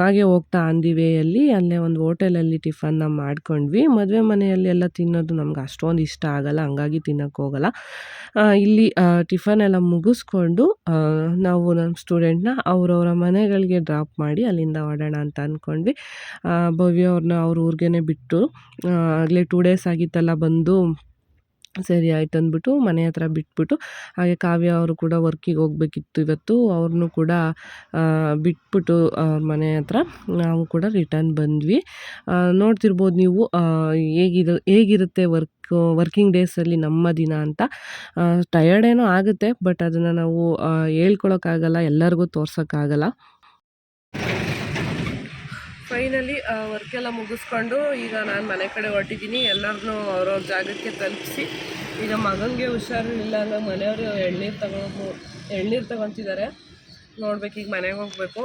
ಹಾಗೆ ಹೋಗ್ತಾ ದಿ ವೇಯಲ್ಲಿ ಅಲ್ಲೇ ಒಂದು ಹೋಟೆಲಲ್ಲಿ ಟಿಫನ್ನ ಮಾಡ್ಕೊಂಡ್ವಿ. ಮದುವೆ ಮನೆಯಲ್ಲಿ ಎಲ್ಲ ತಿನ್ನೋದು ನಮ್ಗೆ ಅಷ್ಟೊಂದು ಇಷ್ಟ ಆಗಲ್ಲ, ಹಂಗಾಗಿ ತಿನ್ನೋಕ್ಕೆ ಹೋಗಲ್ಲ. ಇಲ್ಲಿ ಟಿಫನ್ ಎಲ್ಲ ಮುಗಿಸ್ಕೊಂಡು ನಾವು ನಮ್ಮ ಸ್ಟೂಡೆಂಟ್ನ ಅವರವರ ಮನೆಗಳಿಗೆ ಡ್ರಾಪ್ ಮಾಡಿ ಅಲ್ಲಿಂದ ಹೊಡೋಣ ಅಂತ ಅಂದ್ಕೊಂಡ್ವಿ. ಭವ್ಯ ಅವ್ರನ್ನ ಅವ್ರ ಊರಿಗೆ ಬಿಟ್ಟು ಆಗಲೇ ಟೂ ಡೇಸ್ ಆಗಿತ್ತಲ್ಲ ಬಂದು. ಸರಿ ಆಯ್ತು ಅಂದ್ಬಿಟ್ಟು ಮನೆ ಹತ್ರ ಬಿಟ್ಬಿಟ್ಟು, ಹಾಗೆ ಕಾವ್ಯ ಅವರು ಕೂಡ ವರ್ಕಿಗೆ ಹೋಗ್ಬೇಕಿತ್ತು ಇವತ್ತು. ಅವ್ರನ್ನೂ ಕೂಡ ಬಿಟ್ಬಿಟ್ಟು ಅವ್ರ ಮನೆ ಹತ್ರ ನಾವು ಕೂಡ ರಿಟರ್ನ್ ಬಂದ್ವಿ. ನೋಡ್ತಿರ್ಬೋದು ನೀವು ಹೇಗಿದ, ಹೇಗಿರುತ್ತೆ ವರ್ಕ್ ವರ್ಕಿಂಗ್ ಡೇಸಲ್ಲಿ ನಮ್ಮ ದಿನ ಅಂತ. ಟಯರ್ಡ್ ಏನೋ ಆಗುತ್ತೆ ಬಟ್ ಅದನ್ನು ನಾವು ಹೇಳ್ಕೊಳಕ್ಕಾಗಲ್ಲ, ಎಲ್ಲರಿಗೂ ತೋರ್ಸೋಕ್ಕಾಗಲ್ಲ. ಫೈನಲಿ ವರ್ಕೆಲ್ಲ ಮುಗಿಸ್ಕೊಂಡು ಈಗ ನಾನು ಮನೆ ಕಡೆ ಹೊರಟಿದ್ದೀನಿ ಎಲ್ಲರನ್ನೂ ಅವ್ರವ್ರ ಜಾಗಕ್ಕೆ ತಲುಪಿಸಿ. ಈಗ ಮಗನಿಗೆ ಹುಷಾರಿಲ್ಲ ಅನ್ನೋ ಮನೆಯವರು ಎಳ್ನೀರು ತಗೊಂಡು ಎಳ್ನೀರು ತಗೊತಿದ್ದಾರೆ ನೋಡ್ಬೇಕು ಈಗ ಮನೆಗೆ ಹೋಗಬೇಕು.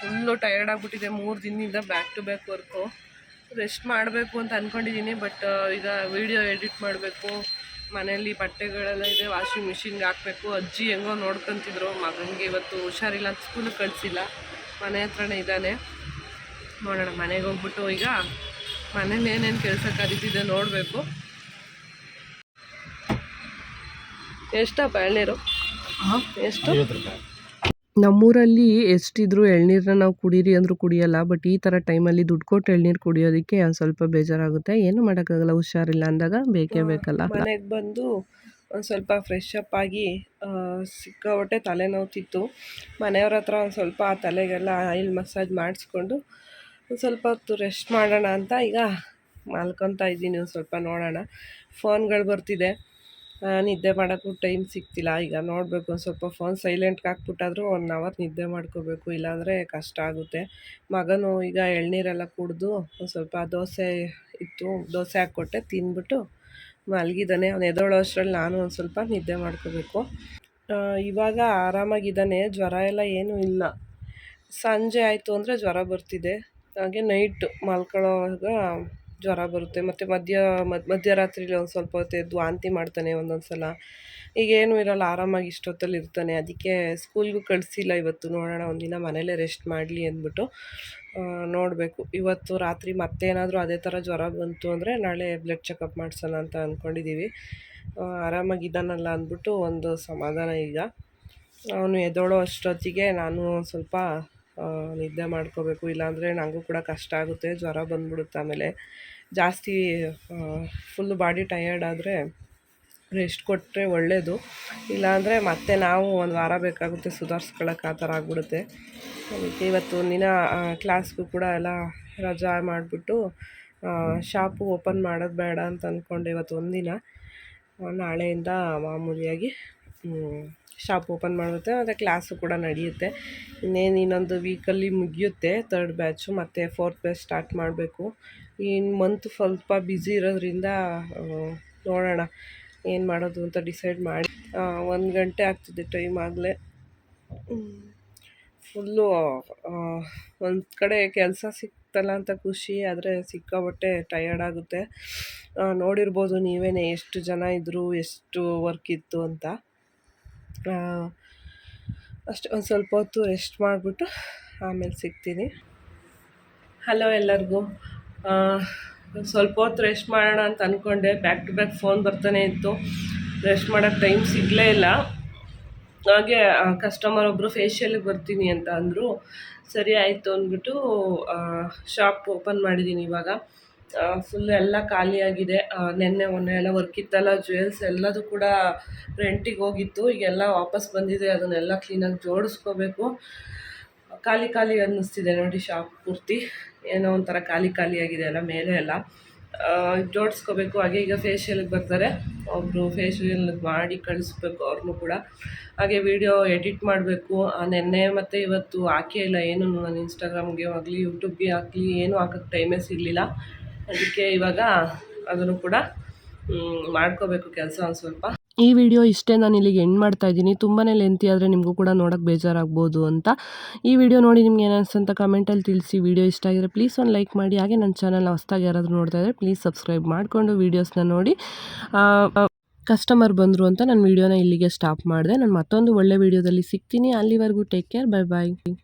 ಫುಲ್ಲು ಟೈರ್ಡ್ ಆಗಿಬಿಟ್ಟಿದೆ. ಮೂರು ದಿನದಿಂದ back to back work rest ಮಾಡಬೇಕು ಅಂತ ಅಂದ್ಕೊಂಡಿದ್ದೀನಿ ಬಟ್ ಈಗ ವಿಡಿಯೋ ಎಡಿಟ್ ಮಾಡಬೇಕು. ಮನೆಯಲ್ಲಿ ಬಟ್ಟೆಗಳೆಲ್ಲ ಇದೆ ವಾಷಿಂಗ್ ಮಿಷಿನ್ಗೆ ಹಾಕಬೇಕು. ಅಜ್ಜಿ ಹೆಂಗೋ ನೋಡ್ಕೊತಿದ್ರು, ಮಗನಿಗೆ ಇವತ್ತು ಹುಷಾರಿಲ್ಲ ಅಂತ ಸ್ಕೂಲಿಗೆ ಕಳಿಸಿಲ್ಲ. ಮನೆ ಹತ್ರನೇ ಇದ್ದಾನೆ. ನೋಡೋಣ ಮನೆಗೆ ಹೋಗ್ಬಿಟ್ಟು ಈಗ ಮನೇಲಿ ಏನೇನು ಕೆಲಸ ಕರೀತಿದೆ ನೋಡಬೇಕು. ಎಷ್ಟಪ್ಪ ಎಳ್ನೀರು ಎಷ್ಟು? ನಮ್ಮೂರಲ್ಲಿ ಎಷ್ಟಿದ್ರು ಎಳ್ನೀರನ್ನ ನಾವು ಕುಡೀರಿ ಅಂದರೂ ಕುಡಿಯಲ್ಲ ಬಟ್ ಈ ಥರ ಟೈಮಲ್ಲಿ ದುಡ್ಡು ಕೊಟ್ಟು ಎಳ್ನೀರು ಕುಡಿಯೋದಕ್ಕೆ ಒಂದು ಸ್ವಲ್ಪ ಬೇಜಾರಾಗುತ್ತೆ. ಏನು ಮಾಡೋಕ್ಕಾಗಲ್ಲ ಹುಷಾರಿಲ್ಲ ಅಂದಾಗ ಬೇಕೇ ಬೇಕಲ್ಲ. ಮನೆಗೆ ಬಂದು ಒಂದು ಸ್ವಲ್ಪ ಫ್ರೆಶ್ ಅಪ್ ಆಗಿ ಸಿಕ್ಕಾಬಟ್ಟೆ ತಲೆನೋವ್ತಿತ್ತು. ಮನೆಯವ್ರ ಹತ್ರ ಒಂದು ಸ್ವಲ್ಪ ಆ ತಲೆಗೆಲ್ಲ ಆಯಿಲ್ ಮಸಾಜ್ ಮಾಡಿಸ್ಕೊಂಡು ಸ್ವಲ್ಪ ಹೊತ್ತು ರೆಸ್ಟ್ ಮಾಡೋಣ ಅಂತ ಈಗ ಮಲ್ಕೊತಾ ಇದ್ದೀನಿ, ಒಂದು ಸ್ವಲ್ಪ ನೋಡೋಣ. ಫೋನ್ಗಳು ಬರ್ತಿದೆ. ನಿದ್ದೆ ಮಾಡೋಕ್ಕೂ ಟೈಮ್ ಸಿಗ್ತಿಲ್ಲ. ಈಗ ನೋಡಬೇಕು, ಒಂದು ಸ್ವಲ್ಪ ಫೋನ್ ಸೈಲೆಂಟ್ಗೆ ಹಾಕ್ಬಿಟ್ಟಾದ್ರೂ ಒನ್ ಅವರ್ ನಿದ್ದೆ ಮಾಡ್ಕೋಬೇಕು. ಇಲ್ಲಾಂದರೆ ಕಷ್ಟ ಆಗುತ್ತೆ. ಮಗನು ಈಗ ಎಳ್ನೀರೆಲ್ಲ ಕುಡಿದು ಒಂದು ಸ್ವಲ್ಪ ದೋಸೆ ಇತ್ತು, ದೋಸೆ ಹಾಕ್ಕೊಟ್ಟೆ ತಿಂದ್ಬಿಟ್ಟು ಮಲಗಿದ್ದಾನೆ. ಅವ್ನು ಎದೊಳೋ ಅಷ್ಟರಲ್ಲಿ ನಾನು ಒಂದು ಸ್ವಲ್ಪ ನಿದ್ದೆ ಮಾಡ್ಕೋಬೇಕು. ಇವಾಗ ಆರಾಮಾಗಿದ್ದಾನೆ. ಜ್ವರ ಎಲ್ಲ ಏನೂ ಇಲ್ಲ. ಸಂಜೆ ಆಯಿತು ಅಂದರೆ ಜ್ವರ ಬರ್ತಿದೆ. ಹಾಗೆ ನೈಟ್ ಮಲ್ಕೊಳ್ಳೋವಾಗ ಜ್ವರ ಬರುತ್ತೆ. ಮತ್ತು ಮಧ್ಯ ಮಧ್ಯ ಮಧ್ಯರಾತ್ರಿಲಿ ಒಂದು ಸ್ವಲ್ಪ ಹೊತ್ತು ಎದ್ದು ವಾಂತಿ ಮಾಡ್ತಾನೆ ಒಂದೊಂದು ಸಲ ಈಗೇನು ಇರೋಲ್ಲ, ಆರಾಮಾಗಿ ಇಷ್ಟೊತ್ತಲ್ಲಿ ಇರ್ತಾನೆ. ಅದಕ್ಕೆ ಸ್ಕೂಲ್ಗೂ ಕಳಿಸಿಲ್ಲ ಇವತ್ತು. ನೋಡೋಣ, ಒಂದಿನ ಮನೇಲೇ ರೆಸ್ಟ್ ಮಾಡಲಿ ಅಂದ್ಬಿಟ್ಟು ನೋಡಬೇಕು. ಇವತ್ತು ರಾತ್ರಿ ಮತ್ತೇನಾದರೂ ಅದೇ ಥರ ಜ್ವರ ಬಂತು ಅಂದರೆ ನಾಳೆ ಬ್ಲಡ್ ಚೆಕಪ್ ಮಾಡಿಸೋಣ ಅಂತ ಅಂದ್ಕೊಂಡಿದ್ದೀವಿ ಆರಾಮಾಗಿದ್ದಾನಲ್ಲ ಅಂದ್ಬಿಟ್ಟು ಒಂದು ಸಮಾಧಾನ ಈಗ. ಅವನು ಎದ್ದೋಳೋ ಅಷ್ಟೊತ್ತಿಗೆ ನಾನು ಸ್ವಲ್ಪ ನಿದ್ದೆ ಮಾಡ್ಕೋಬೇಕು. ಇಲ್ಲಾಂದರೆ ನನಗೂ ಕೂಡ ಕಷ್ಟ ಆಗುತ್ತೆ. ಜ್ವರ ಬಂದ್ಬಿಡುತ್ತೆ ಆಮೇಲೆ. ಜಾಸ್ತಿ ಫುಲ್ಲು ಬಾಡಿ ಟಯರ್ಡ್ ಆದರೆ ರೆಸ್ಟ್ ಕೊಟ್ಟರೆ ಒಳ್ಳೆಯದು ಇಲ್ಲಾಂದರೆ ಮತ್ತೆ ನಾವು ಒಂದು ವಾರ ಬೇಕಾಗುತ್ತೆ ಸುಧಾರಿಸ್ಕೊಳ್ಳೋಕೆ ಆ ಥರ ಆಗ್ಬಿಡುತ್ತೆ. ಅದಕ್ಕೆ ಇವತ್ತು ಒಂದಿನ ಕ್ಲಾಸ್ಗೂ ಕೂಡ ಎಲ್ಲ ರಜಾ ಮಾಡಿಬಿಟ್ಟು ಶಾಪು ಓಪನ್ ಮಾಡೋದು ಬೇಡ ಅಂತ ಅಂದ್ಕೊಂಡೆ ಇವತ್ತು ಒಂದಿನ. ನಾಳೆಯಿಂದ ಮಾಮೂಲಿಯಾಗಿ ಶಾಪ್ ಓಪನ್ ಮಾಡುತ್ತೆ, ಮತ್ತು ಕ್ಲಾಸು ಕೂಡ ನಡೆಯುತ್ತೆ. ಇನ್ನೇನು ಇನ್ನೊಂದು ವೀಕಲ್ಲಿ ಮುಗಿಯುತ್ತೆ ತರ್ಡ್ ಬ್ಯಾಚು ಮತ್ತು ಫೋರ್ತ್ ಬ್ಯಾಚ್ ಸ್ಟಾರ್ಟ್ ಮಾಡಬೇಕು. ಇನ್ನು ಮಂತ್ ಸ್ವಲ್ಪ ಬ್ಯುಸಿ ಇರೋದ್ರಿಂದ ನೋಡೋಣ ಏನು ಮಾಡೋದು ಅಂತ ಡಿಸೈಡ್ ಮಾಡಿ ಒಂದು ಗಂಟೆ ಆಗ್ತಿದೆ ಟೈಮ್ ಆಗಲೇ. ಫುಲ್ಲು ಒಂದು ಕಡೆ ಕೆಲಸ ಸಿಕ್ತಲ್ಲ ಅಂತ ಖುಷಿ, ಆದರೆ ಸಿಕ್ಕಾಬಟ್ಟೆ ಟಯರ್ಡ್ ಆಗುತ್ತೆ. ನೋಡಿರ್ಬೋದು ನೀವೇ ಎಷ್ಟು ಜನ ಇದ್ದರು ಎಷ್ಟು ವರ್ಕ್ ಇತ್ತು ಅಂತ. ಅಷ್ಟೇ ಒಂದು ಸ್ವಲ್ಪ ಹೊತ್ತು ರೆಸ್ಟ್ ಮಾಡಿಬಿಟ್ಟು ಆಮೇಲೆ ಸಿಗ್ತೀನಿ. ಹಲೋ ಎಲ್ಲರಿಗೂ. ಸ್ವಲ್ಪ ಹೊತ್ತು ರೆಸ್ಟ್ ಮಾಡೋಣ ಅಂತ ಅಂದ್ಕೊಂಡೆ ಬ್ಯಾಕ್ ಟು ಬ್ಯಾಕ್ ಫೋನ್ ಬರ್ತಾನೆ ಇತ್ತು. ರೆಸ್ಟ್ ಮಾಡೋಕ್ಕೆ ಟೈಮ್ ಸಿಗಲೇ ಇಲ್ಲ. ಹಾಗೆ ಕಸ್ಟಮರ್ ಒಬ್ಬರು ಫೇಶಿಯಲ್ಗೆ ಬರ್ತೀನಿ ಅಂತ ಅಂದರು. ಸರಿ ಆಯಿತು ಅಂದ್ಬಿಟ್ಟು ಶಾಪ್ ಓಪನ್ ಮಾಡಿದ್ದೀನಿ ಇವಾಗ. ಫುಲ್ ಎಲ್ಲ ಖಾಲಿಯಾಗಿದೆ ನಿನ್ನೆ, ಮೊನ್ನೆ ಎಲ್ಲ ವರ್ಕ್ ಇತ್ತಲ್ಲ ಜ್ಯುವೆಲ್ಸ್ ಎಲ್ಲದೂ ಕೂಡ ರೆಂಟಿಗೆ ಹೋಗಿತ್ತು. ಈಗೆಲ್ಲ ವಾಪಸ್ ಬಂದಿದೆ, ಅದನ್ನೆಲ್ಲ ಕ್ಲೀನಾಗಿ ಜೋಡಿಸ್ಕೋಬೇಕು. ಖಾಲಿ ಖಾಲಿ ಅನ್ನಿಸ್ತಿದೆ ನೋಡಿ ಶಾಪ್ ಪೂರ್ತಿ. ಏನೋ ಒಂಥರ ಖಾಲಿ ಖಾಲಿ ಆಗಿದೆ ಎಲ್ಲ ಮೇಲೆ ಎಲ್ಲ. ಜೋಡಿಸ್ಕೋಬೇಕು. ಹಾಗೆ ಈಗ ಫೇಶಿಯಲ್ಗೆ ಬರ್ತಾರೆ. ಒಬ್ಬರು ಫೇಶಿಯಲ್ ಮಾಡಿ ಕಳಿಸ್ಬೇಕು ಅವ್ರನ್ನೂ ಕೂಡ. ಹಾಗೆ ವಿಡಿಯೋ ಎಡಿಟ್ ಮಾಡಬೇಕು. ನೆನ್ನೆ ಮತ್ತು ಇವತ್ತು ಹಾಕೇ ಇಲ್ಲ. ಏನು ನಾನು ಇನ್ಸ್ಟಾಗ್ರಾಮ್ಗೆ ಆಗಲಿ ಯೂಟ್ಯೂಬ್ಗೆ ಆಗಲಿ ಏನೂ ಹಾಕೋಕ್ಕೆ ಟೈಮೇ ಸಿಗಲಿಲ್ಲ. ಅದಕ್ಕೆ ಇವಾಗ ಅದನ್ನು ಕೂಡ ಮಾಡ್ಕೋಬೇಕು ಕೆಲಸ ಒಂದು ಸ್ವಲ್ಪ. ಈ ವಿಡಿಯೋ ಇಷ್ಟೇ ನಾನು ಇಲ್ಲಿಗೆ ಎಂಡ್ ಮಾಡ್ತಾ ಇದ್ದೀನಿ. ತುಂಬಾ ಲೆಂತಿ ಆದರೆ ನಿಮಗೂ ಕೂಡ ನೋಡೋಕ್ಕೆ ಬೇಜಾರಾಗ್ಬೋದು ಅಂತ. ಈ ವಿಡಿಯೋ ನೋಡಿ ನಿಮ್ಗೆ ಏನಿಸ್ತಂತ ಅಂತ ಕಮೆಂಟಲ್ಲಿ ತಿಳಿಸಿ. ವಿಡಿಯೋ ಇಷ್ಟ ಆಗಿದ್ರೆ ಪ್ಲೀಸ್ ಒಂದು ಲೈಕ್ ಮಾಡಿ. ಹಾಗೆ ನನ್ನ ಚಾನಲ್ ಹೊಸ್ದಾಗಿ ಯಾರಾದರೂ ನೋಡ್ತಾ ಇದ್ದರೆ ಪ್ಲೀಸ್ ಸಬ್ಸ್ಕ್ರೈಬ್ ಮಾಡಿಕೊಂಡು ವೀಡಿಯೋಸ್ನ ನೋಡಿ. ಕಸ್ಟಮರ್ ಬಂದರು ಅಂತ ನಾನು ವೀಡಿಯೋನ ಇಲ್ಲಿಗೆ ಸ್ಟಾಪ್ ಮಾಡಿದೆ. ನಾನು ಮತ್ತೊಂದು ಒಳ್ಳೆ ವೀಡಿಯೋದಲ್ಲಿ ಸಿಗ್ತೀನಿ. ಅಲ್ಲಿವರೆಗೂ ಟೇಕ್ ಕೇರ್ ಬೈ ಬಾಯ್